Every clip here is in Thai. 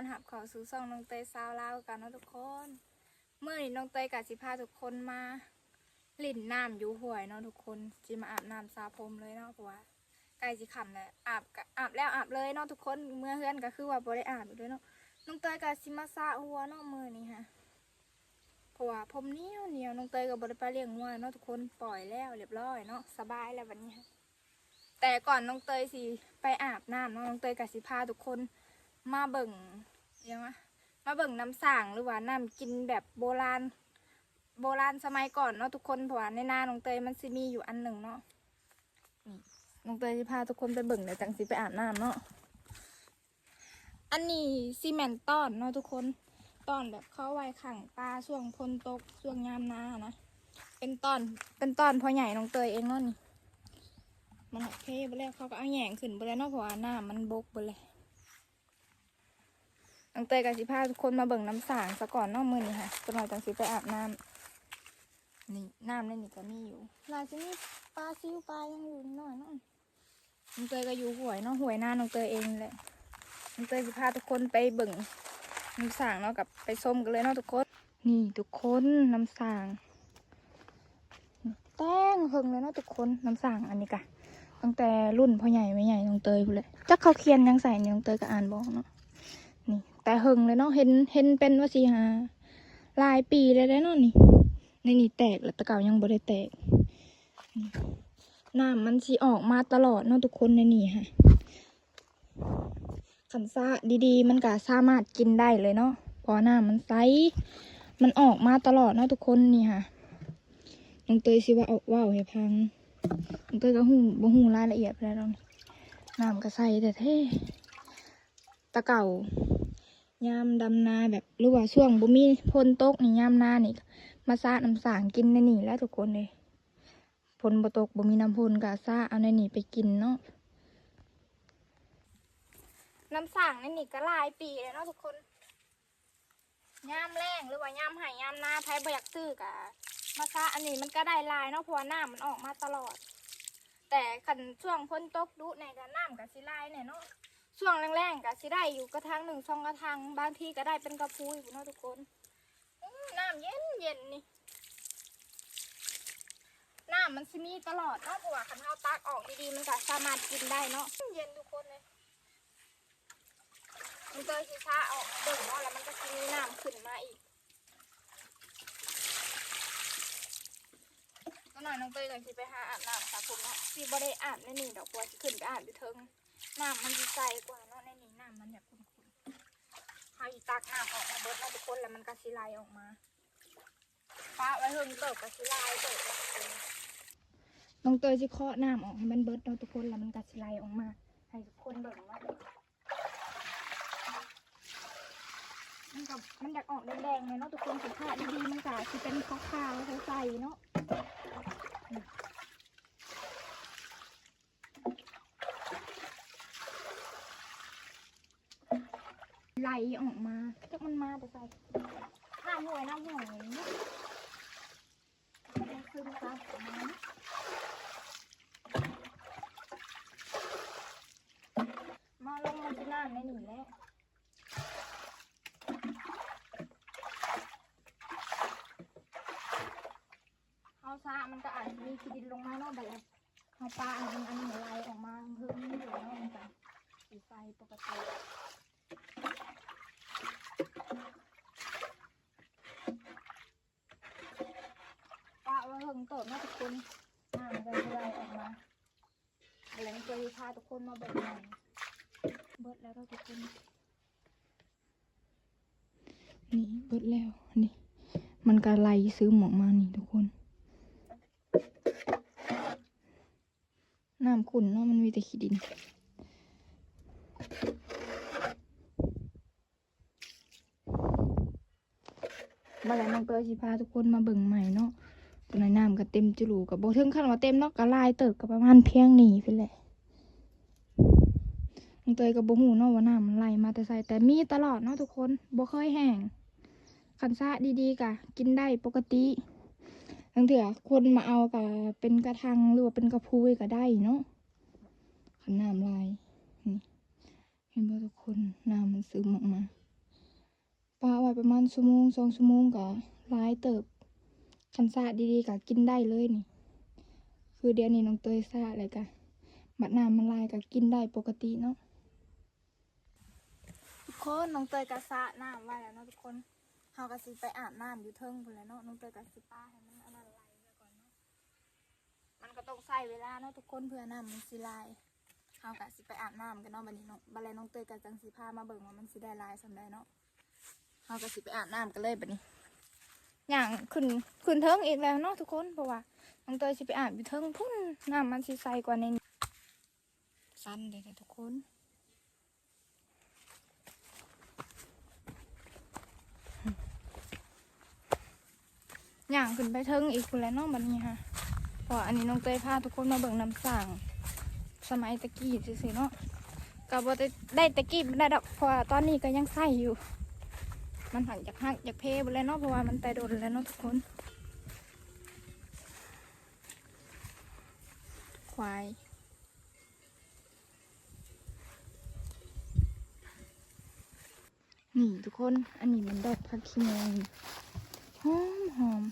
พี่น้อนหับเขอสู่ซ่องน้องเตยสาวลาวกันเนาะทุกคนเมื่อนี้น้องเตยกับสิพาทุกคนมาหลิ่นน้ำอยู่ห่วยเนาะทุกคนจิมาอาบน้ำสาผมเลยเนาะเพราะว่าใกล้สิขำแล้วอาบกะอาบแล้วอาบเลยเนาะทุกคนเมื่อเฮือนก็คือว่าบ่ได้อาบอยู่ด้วยเนาะน้องเตยกับสิมาซาหัวเนาะมือนี้ฮะเพราะว่าผมเหนียวเหนียวน้องเตยกับ่ได้ไปเลี้ยงงัวเนาะทุกคนปล่อยแล้วเรียบร้อยเนาะสบายแล้ววันนี้ฮะแต่ก่อนน้องเตยสิไปอาบน้ำเนาะน้องเตยกับสิพาทุกคนมาเบิ่ง ยังไงมาเบิ่งน้ำสั่งหรือว่าน้ำกินแบบโบราณ โบราณสมัยก่อนเนาะทุกคนเพราะว่าในนาน้องเตยมันสิมีอยู่อันหนึ่งเนาะนี่น้องเตยสิพาทุกคนไปเบิ่งเดี๋ยวจังสิไปอาบน้ำเนาะอันนี้ซีเมนต์ต้อนเนาะทุกคนต้อนแบบเข้าไว้ขังปลาช่วงพนตกช่วงยามนานะเป็นต้อนเป็นต้อนพอใหญ่น้องเตยเองเนาะนี่มันโอเคไปแล้วเขาก็เอาแหย่งขึ้นไปแล้วเนาะเพราะว่าน้ำมันบกไปเลย น้องเตยกับสิพาทุกคนมาเบิ่งน้ำสางซะก่อนนาะมือนี่ค่ะจะมาจังสิไปอาบน้ำนี่น้ำในนี่ก็มีอยู่ลาจะมีปลาซิวปลายังอยู่หน่อยนาะน้องเตยก็อยู่ห่วยเนาะห่วยหน้าน้องเตยเองแหละน้องเตยสิพาทุกคนไปเบิ่งน้ำสางเนาะกับไปส้มกันเลยเนาะทุกคน นี่ทุกคนน้ำสางแต้งเพิงเลยเนาะทุกคนน้ำสางอันนี้กะตั้งแต่รุ่นพ่อใหญ่ไม่ใหญ่น้องเตยพูดเลยจักเขาเคียนยังใส่น้องเตยก็อ่านบอกเนาะ แต่หึงเลยเนาะเห็นเห็นเป็นว่าสีหาหลายปีเลยได้เนาะนี่ในนี่แตกแล้วตะเก่ายังบ่ได้แตกน้ำมันสีออกมาตลอดเนาะทุกคนในนี่ค่ะขันซาดีๆ มันก็สามารถกินได้เลยเนาะเพอน้ำมันใสมันออกมาตลอดเนาะทุกคนนี่ค่ะน้องเตยสิว่าเอาว่าวให้พังมันก็ก็หูบ่หูรายละเอียดไปแล้วน้ำก็ใส่แต่เท่ตะเก่า ยามดำนาแบบหรือว่าช่วงบ่มีพลตกนี่ยามนานี่ มาซาน้ำสางกินในนี่แล้วทุกคนเลยพลบ่ตกบ่มีน้ำพลก็ซาเอาในนี่ไปกินเนาะน้ำสางในนี่ก็ลายปีแล้วเนาะทุกคนยามแรงหรือว่ายามไห่ยามนาไผบ่อยากซื้อกะมาซะอันนี้มันก็ได้ลายเนาะเพราะว่าน้ำมันออกมาตลอด แต่ขันช่วงพ้นตกดุในก็น้ำกับสิลายเนี่ยเนาะ ช่วงแรงๆกับสิได้อยู่กระทังหนึ่งสองกระทังบางทีก็ได้เป็นกระพุ้ยเนาะทุกคนอื้อน้ำเย็นเย็นนี่น้ำมันสิมีตลอดเนาะเพราะว่าขันเท้าตักออกดีๆมันก็สามารถกินได้เนาะเย็นทุกคนเลยมันก็สิช้าออกเบิ่งเนาะแล้วมันก็สิมีน้ำขึ้นมาอีกก็หน่อยน้องเตยเลยสิไปหาอาบน้ำสระผมเนาะสิบ่ได้อาบในนี่ดอกบัวสิขึ้นไปอาบอยู่เทิง น้ำมันสิใสกว่าเนาะในนี่น้ำมันแบบขุ่นๆเขาอีตักน้ำออกมาเบิดเนาะทุกคนแล้วมันก็สิไหลออกมาฟ้าไว้เฮิงเติบก็สิไหลเติบทุกคนน้องเตยสิเคาะน้ำออกให้มันเบิดเนาะทุกคนแล้วมันก็สิไหลออกมา ให้ทุกคนเบิ่งว่ามันกับมันอยากออกแดงๆเลยเนาะทุกคนสุภาพดีๆมันก็สิเป็นขาวๆใสๆเนาะ ลออกมาจักมันมาแต่ใส่ห้าหวยน้ำหวยนี่มันซึมซับออกมามาลงมาที่น้ำในนี่แล้วเอาซะมันก็อาจจะมีขีดินลงมาเนาะแบบเอาปลาอันอันหนึ่งไหลออกมาเพิ่มนี่อยู่เนาะมันจะสีใสปกติ ปะว่าเพิ่งเติมนะทุกคนน้ำมันจะไหลออกมาอะไรนี่เคยพาทุกคนมาเบิดหน่อยเบิดแล้วเราทุกคน นี่เบิดแล้วนี่มันก็ไลซื้อหมอกมานี่ทุกคนน้ำขุ่นเนาะมันมีแต่ขี้ดิน มาแล้วน้องเตยสิพาทุกคนมาเบิ่งใหม่เนาะตัวไหนน้ำก็เต็มจุลูกับโบถึงขั้นว่าเต็มเนาะก็ลายเติบกับประมาณเพียงนี้ไปแหละน้องเตยกับโบหูเนาะว่าน้ำมันไหลมาแต่ใส่แต่มีตลอดเนาะทุกคนโบเคยแห้ง คันซะดีๆกะกินได้ปกติทั้งเถื่อคนมาเอากะเป็นกระทังหรือว่าเป็นกระพุ้ยก็ได้เนาะขันน้ำลายนี่นบ่ทุกคนน้ำมันซึมออกมาปลาไว้ประมาณชั่วโมงสองชั่วโมงกะร้ายเติบคันสะอาดีๆกะกินได้เลยนี่ คือเดี๋ยวนี้น้องเตยสะอาดเลยกะบัดน้ำมันลายกะกินได้ปกติเนาะทุกคนน้องเตยกะสะน้ำไว้แล้วเนาะทุกคน เฮากะสิไปอาบน้ำอยู่เทิงพุ่นแหล้วเนาะน้องเตยกะสิป้าให้มันอันนันไหลไปก่อนเนาะมันก็ต้องใส่เวลาเนาะทุกคนเพื่อน้ำมันสิลายเฮากะสิไปอาบน้ำกันเนาะบัดนี้เนาะบัดแลน้องเตยกะจังสิพามาเบิ่งว่ามันสิได้ลายสำใดเนาะเฮากะสิไปอาบน้ำกันเลยบัดนี้อย่างขึ้นขึ้นเทิงอีกแล้วเนาะทุกคนเพราะว่าน้องเตยสิไปอาบอยู่เทิงพุ่นน้ำมันสิใสกว่าในนี้สั้นเลยนะทุกคน ย่างขึ้นไปเทิงอีกพุ่นแล้วเนาะบัดนี้ค่ะเพราะอันนี้น้องเตยพาทุกคนมาเบิ่งน้ำสั่งสมัยตะกี้สิเนาะก็บ่ได้ได้ตะกี้บ่ได้ดอกเพราะตอนนี้ก็ยังใส่อยู่ มันหักจากหักจากเพไปแล้วเนาะเพราะว่ามันแต่โดนแล้วเนาะทุกคน ควายนี่ทุกคน อันนี้มันดอกผักขี้แมงหอมหอม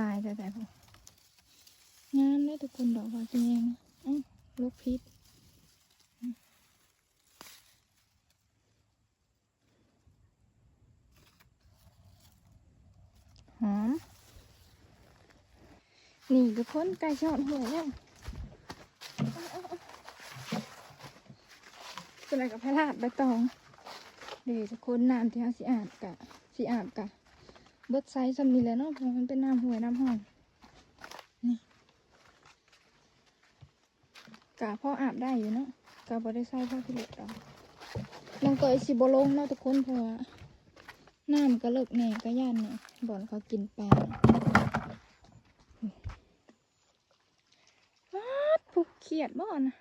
ลายแต่แต่พวกงามเลยทุกคนดอกบานแดงอือลูกพิษหอม นี่ทุกคนไก่ชอดหัวแล้วเป็นอะไรกับพระราดใบตอง เดี๋ยวทุกคนน้ำที่เขาสิอาบกะสิอาบกะ บิดไซส์สำนีแหล้วเนาะเพราะมันเป็นน้ำห้วยน้ำห้องกะพ่ออาบได้อยู่เนาะกะบ่ได้ใส่พ่อผลิตดอกน้องเกยสิบลงเนาะทุกคนเพราะว่าน้ำก็เลิกแหน่ก็ย่านเนี่ยบ่อนเขากินปลาวัดผูกเขียดบ่นะ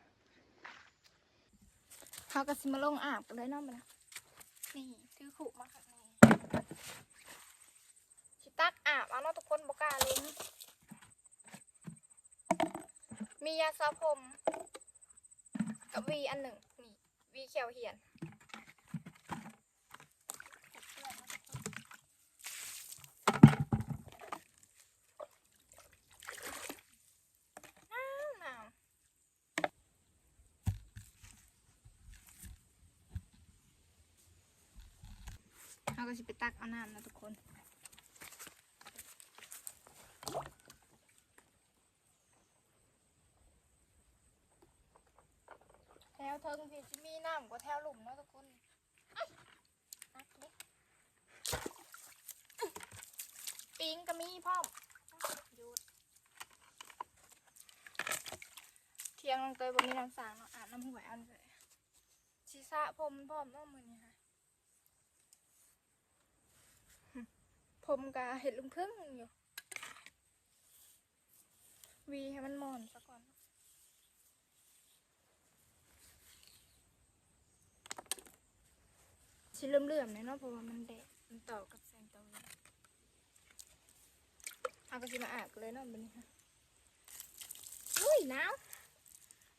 เขาก็สิมาลงอาบกันเลยเนาะมันนี่ถือขู่มาข้างในสิ ตักอาบเอาเนาะทุกคนบ่กล้าลงมียาสระผม กับวีอันหนึ่งนี่วีเขียวเหียนเราก็จะไปตักเอาน้ำนะทุกคน แถวเทิง พี่จะมีน้ำกว่าแถวหลุมเนาะทุกคนนักเล็กปิงก็มีพร้อมหยุดเที่ยงลงเตยบนนี้น้ำสางเนาะอาบน้ำหวยอันเลยชีสะผมพร้อมเนาะมือนี้ค่ะผมกะเห็ดลุงพึ่งอยู่ วีให้มันหมอนซะก่อน ชิ้นเลื่อมๆเนี่ยเนาะเพราะว่ามันแดดมันต่อกับแสงตะวันเอาก็สิมาอาบเลยเนาะบันนี้ค่ะอุ้ยหนาว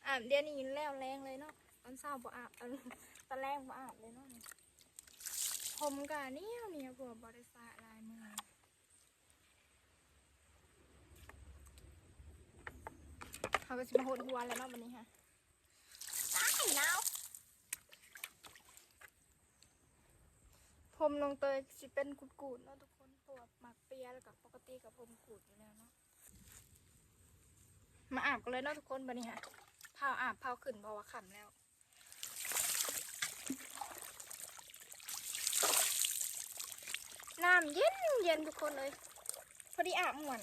อาบเดี๋ยวนี้แล้วแรงเลยเนาะตอนเช้าบ่อาบตอนตอนแรกบ่อาบเลยเนาะผมกะเนี่ยวเนี่ยพวกบริษัทลายมือเขาก็สิมาหดหัวแล้วเนาะบันนี้ค่ะอ้ายหนาว ผมลงเตยสิเป็นกุดกูดๆเนาะทุกคนตัวหมักเปียแล้วกับปกติกับผมกูดอยู่แล้วเนาะมาอาบกันเลยเนาะทุกคนบันนี้ค่ะเผาอาบเผาขึ้นเพราะว่าขำแล้วน้ำเย็นเย็นทุกคนเลย พอดีอาบหมวน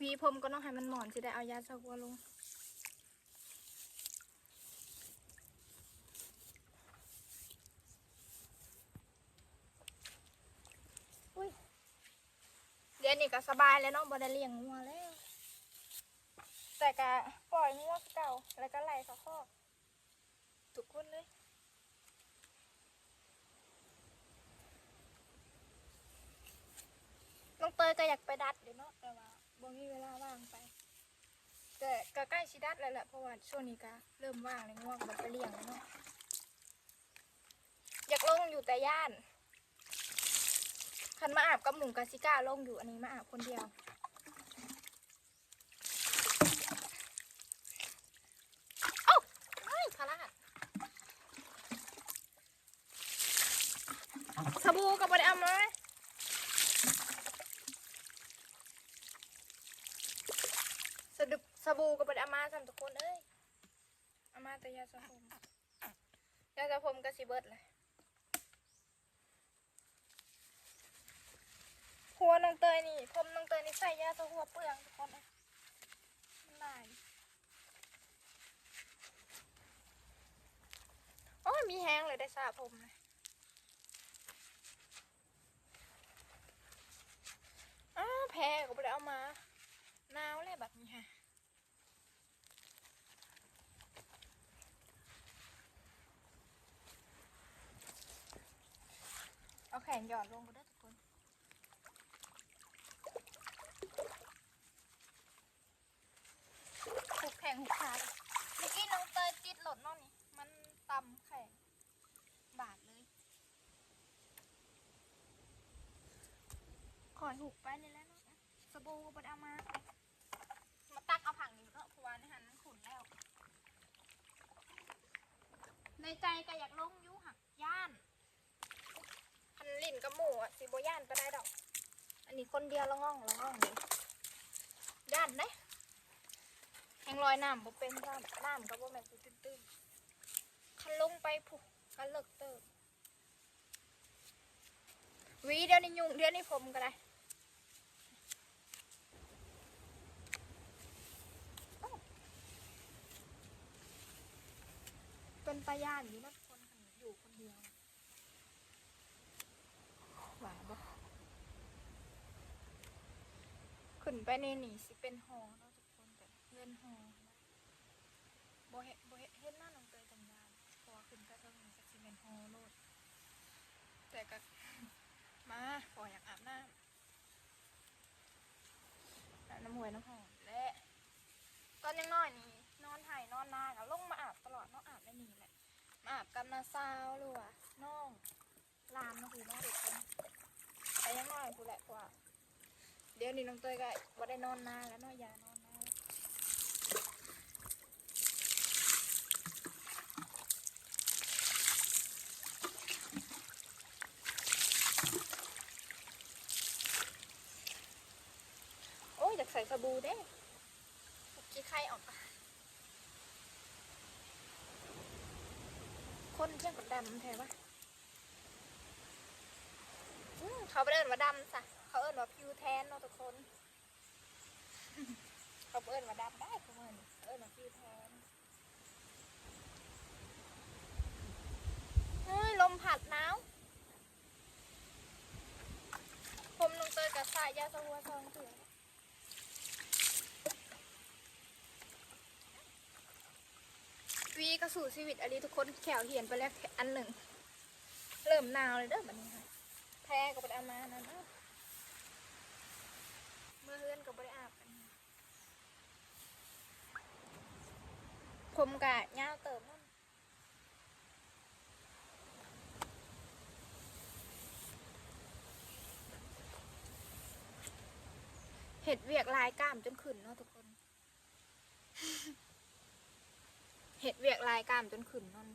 วีผมก็ต้องให้มันหมอนสิได้เอายาสระหัวลง เดี๋ยวนี้ก็ สบายแล้วเนาะบ่ได้เลี้ยงงัวแล้ว แต่ก็ปล่อยงัวเก่าแล้วก็ไล่เขาคอกทุกคนเลยน้องเตยก็อยากไปดัดอยู่เนาะแต่ว่าบ่มีเวลาว่างไป แต่ก็ใกล้ชิดัดแล้วแหละเพราะว่าช่วงนี้ก็เริ่มว่างเลยง่วงแบบไปเลี้ยงแล้วเนาะอยากลงอยู่แต่ย่าน คันมาอาบกับหมูกาซิก้าลงอยู่อันนี้มาอาบคนเดียวเอ้าเฮ้ยพาราดสบู่กับบไดเอามาไหมสดุสบู่กับบไดเอามาสำทุกคนเอ้ยเอามาแต่ยาสระผมยาสระผมก็สิเบิดเลย หัวน้องเต ยนี่ผมน้องเตยนี่ใส่ยาสะหัวเปลืองทุกคนเลยมันได้โอ้ยมีแห้งเลยได้สระผมเลยอ้าแพ้ก็ไม่ได้เอามาหนาวเลยแบบนี้ฮะเอาแขนหย่อนลงก็ได้ทุกคน หุบแข่งหุบขาเลยเมื่อกี้น้องเตยติดหลดเนอกนี่ มันตำแข่งบาดเลย ขอยหุบไปนี่แล้วเนาะสบู่บไดเอามา มาตักเอาผังนี้เนาะเพราะว่าในหันมันขุ่นแล้ว ในใจก็อยากลงยุหักย่านพันลิ่นกับหมูอะสิบย่านไปได้ดอก อันนี้คนเดียวละง่องละง่องเลยย่านไหมแหงลอยน้ำบ่เป็นซ้ำน้ำก็บ่แม่นสิตื้นๆคันลงไปผู้คันเลิกเติบวีเดี๋ยวนี้ยุงเดี๋ยวนี้ผมก็ได้อ้าวเป็นปลาย่านอยู่นะคนคนอยู่คนเดียวหวานบ่ขึ้นไปในนี่สิเป็นหอเนาะทุกคนแต่เพื่อนหอบ่เห็นบ่เห็นเห็นหน้าน้องเตยจังยานพราะว่าขึ้นไปเท่านี้ก็สิเป็นหอโลดแต่ก็มาขออยากอาบน้ำอาบน้ำหวยน้ำหอมและตอนยังน้อยนี่นอนไห้นอนนาก็ลงมาอาบตลอดเน้องอาบได้นี่แหละ มาอาบกับนาซาวหรือว่าน้องลามนะคือน้องเด็กคนแต่ยังน้อยกูแหละกว่า เดี๋ยวนี้น้องเตยก็บ่ได้นอนนานแล้วนาะยานอนนานโอ้ยอยากใส่สบู่เด้กี้ไข่ออกปะคน เที่ยงกับดำแท้วะเขาไปเอินว่าดำสะเขาเอินว่าพิวแทนเนาะทุกคน เขาเอินว่าดำได้ทุกคนเอินว่าพิวแทนเฮ้ยลมผัดหนาวผมลงเตยกับสายยาสะหัวซองเถื่อนีก็สู่ชีวิตอันนี้ทุกคนแขวเหียนไปแล้วอันหนึ่ง เริ่มหนาวเลยเด้อแบบนี้ค่ะแพ้ก็ไปเอามานั่นเนาะเมื่อเฮือนก็ไปอาบกันผมกะยาวเติมนั่นเห็ดเวียกลายกล้ามจนขึ้นเนาะทุกคน เห็ดเวียกลายกล้ามจนขึ้นนั่น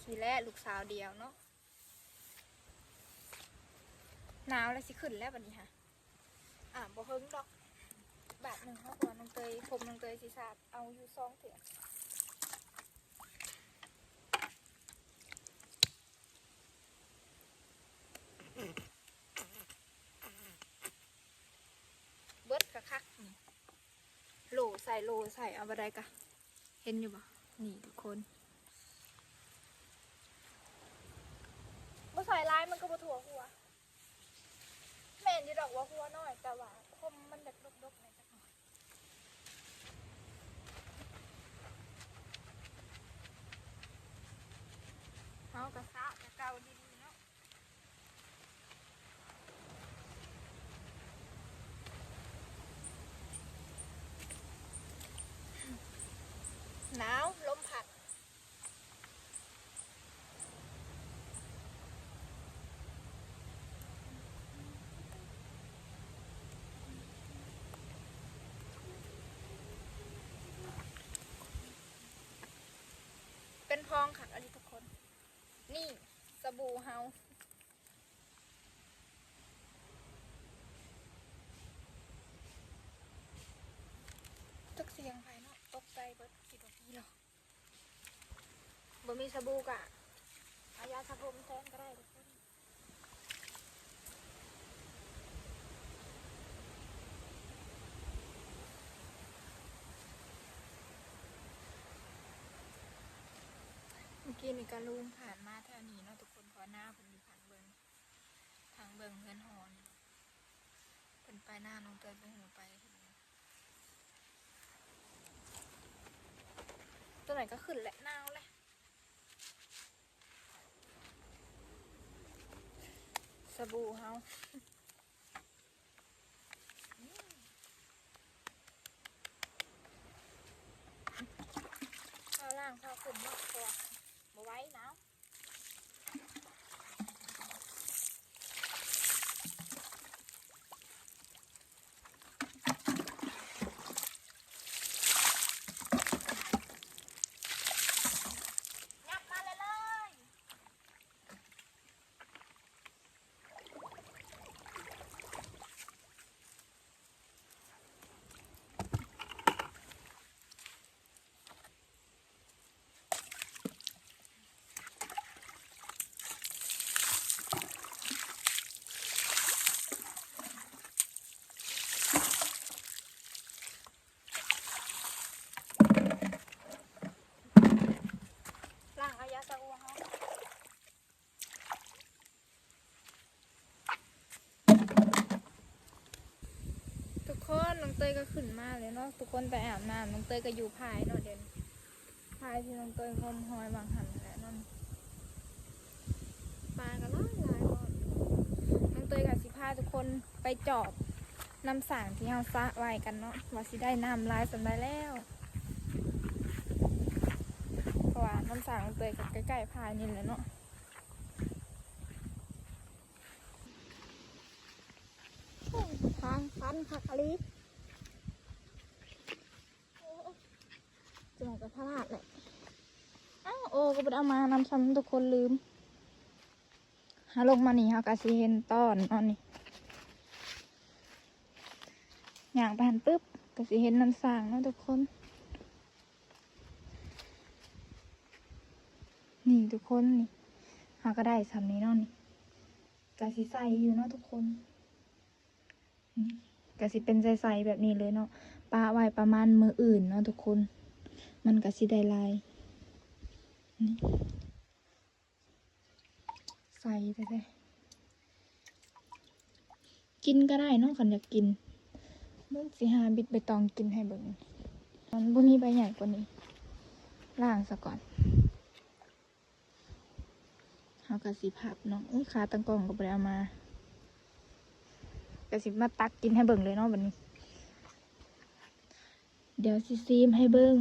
ทีแรกลูกสาวเดียวเนาะหนาวแล้วสิขึ้นแล้ววันนี้ค่ะอ่าบ่เฮิงดอก บาทหนึ่งเขาตัวน้องเตยผมน้องเตยสีสาดเอาอยู่ซองเถื่อนเบิดกะคักนี่โหลใส่โหลใส่เอาบะไดกะเห็นอยู่ปะนี่ทุกคนบ่ใส่ลายมันก็บ่ถั่วหัวแม่นอยู่ดอกว่าหัวน้อยแต่ว่าคมมันแบบดกๆหน่อยจักหน่อยเฮากระซะกระเกาดีๆเนาะ ทองค่ะอันนี้ทุกคน นี่สบู่เฮาจักเสียงภายเนาะตกใจเบิดคิดอกนี่หรอบ่มีสบู่กะอายาสระผมแทนก็ได้ กี้นี่ก็ลุงผ่านมาแถวนี้เนาะทุกคนเพอหน้าผมอยู่ทางเบิงทางเบิงเพื่อนหอนเป็นไปหน้าน้องเตยเป็นหูไปตัวไหนก็ขึ้นและหนาวแหละสบู่เฮาข้าวล่างข้าวขึ้นเนาะตัวมา ไว้หนาว งับมาเลยเลยล้างเอายาสระอูเฮาทุกคนน้อง เตยก็ขึ้นมาเลยเนาะทุกคนไปอาบน้ำน้องเตยก็อยู่ภายเนาะเด่นภายที่น้องเตยงมหอยบางหันแหละนั่นปลาก็ร้อยหลายรอบน้องเตยกับสิพาทุกคนไปจอบน้ำสางที่เราสะไว้กันเนาะว่าสิได้น้ำลายสำได้แล้วเพราะว่าน้ำสางน้องเตยกับใกล้ๆพายนี่แหละเนาะ ทางฟันผักอะไร จะไหนก็พลาดเลยอ้าวโอ้ก็ไปเอามานำซ้ำทุกคนลืม หาลงมานี่ฮากะสิเห็นตอนเอันนี้อย่างไปหันปึ๊บก็สิเห็นน้ำสางเนาะทุกคน นี่ทุกคนนี่ฮาก็ได้ซ้ำนี้นาะนี่กะสิใส่อยู่เนาะทุกคนกะสิเป็นใสๆแบบนี้เลยเนาะปลาไว้ประมาณมืออื่นเนาะทุกคน มันกะสิได้ลายนี่ใส่ได้เลยกินก็ได้เนาะขันอยากกินเบิ่งสิหาบิดใบตองกินให้เบิ่งมันบ่มีใบใหญ่กว่านี้ล่างซะก่อนเอากระสีผับเนาะอุ้ยขาตังกล้องก็ไปเอามากระสิมาตักกินให้เบิ่งเลยเนาะบัดนี้ เดี๋ยวสิซีมให้เบิ่ง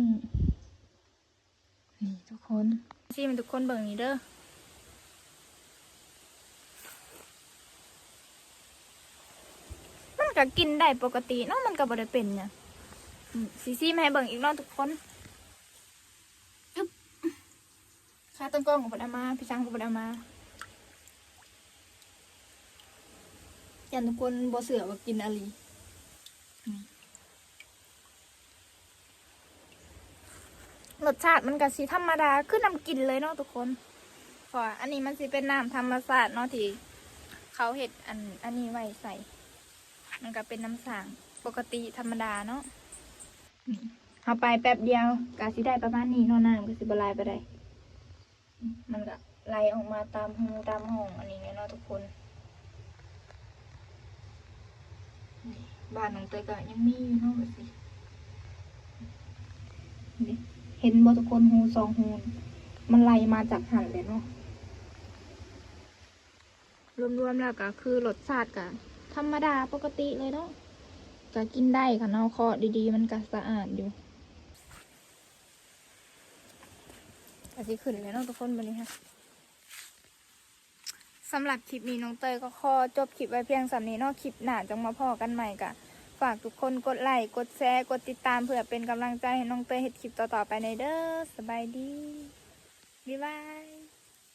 นี่ทุกคนซีมันทุกคนเบิ่งนี่เด้อมันก็กินได้ปกติเนาะมันก็บ่ได้เป็นเนี่ยงซีซีมาให้เบิ่งอีกเนาะทุกคนค่าต้นกล้องของบ่ได้เอามา พี่ช้างก็บ่ได้เอามายันทุกคนบ่เสือว่ากินอะไรนี่ สชาติมันก็สิธรรมดาคือน้ำกินเลยเนาะทุกคนพราะว่าอันนี้มันสิเป็นน้ำธรรมชาติเนาะที่เขาเห็ดอันอันนี้ไว้ใส่ มันก็เป็นน้ำสางปกติธรรมดาเนาะเอาไปแป๊บเดียวกาสิได้ประมาณนี้เนาะน้ำก็สิบลายไปได้ มันก็ไหลออกมาตามหูตามห้องอันนี้เนาะทุกคนนี่บ้านของเตยก็ยังมีอยู่เนาะสินี่ เห็นบทุกคนหูสองหูมันไหลมาจากหันเลยเนาะรวมๆแล้วก็คือรสชาติก็ธรรมดาปกติเลยเนาะก็กินได้ค่ะเนาะคาะดีๆ มันก็สะอาดอยู่อาจจะขึ้นเลยเนาะทุกคนวันนี้ค่ะสำหรับคลิปนี้น้องเตยก็ขอจบคลิปไว้เพียงสำนี้เนาะคลิปหน้าจังมาพอกันใหม่กะ ฝากทุกคนกดไลค์กดแชร์กดติดตามเพื่อเป็นกำลังใจให้น้องเตยเห็ดคลิปต่อๆไปในเด้อสบายดีบ๊ายบาย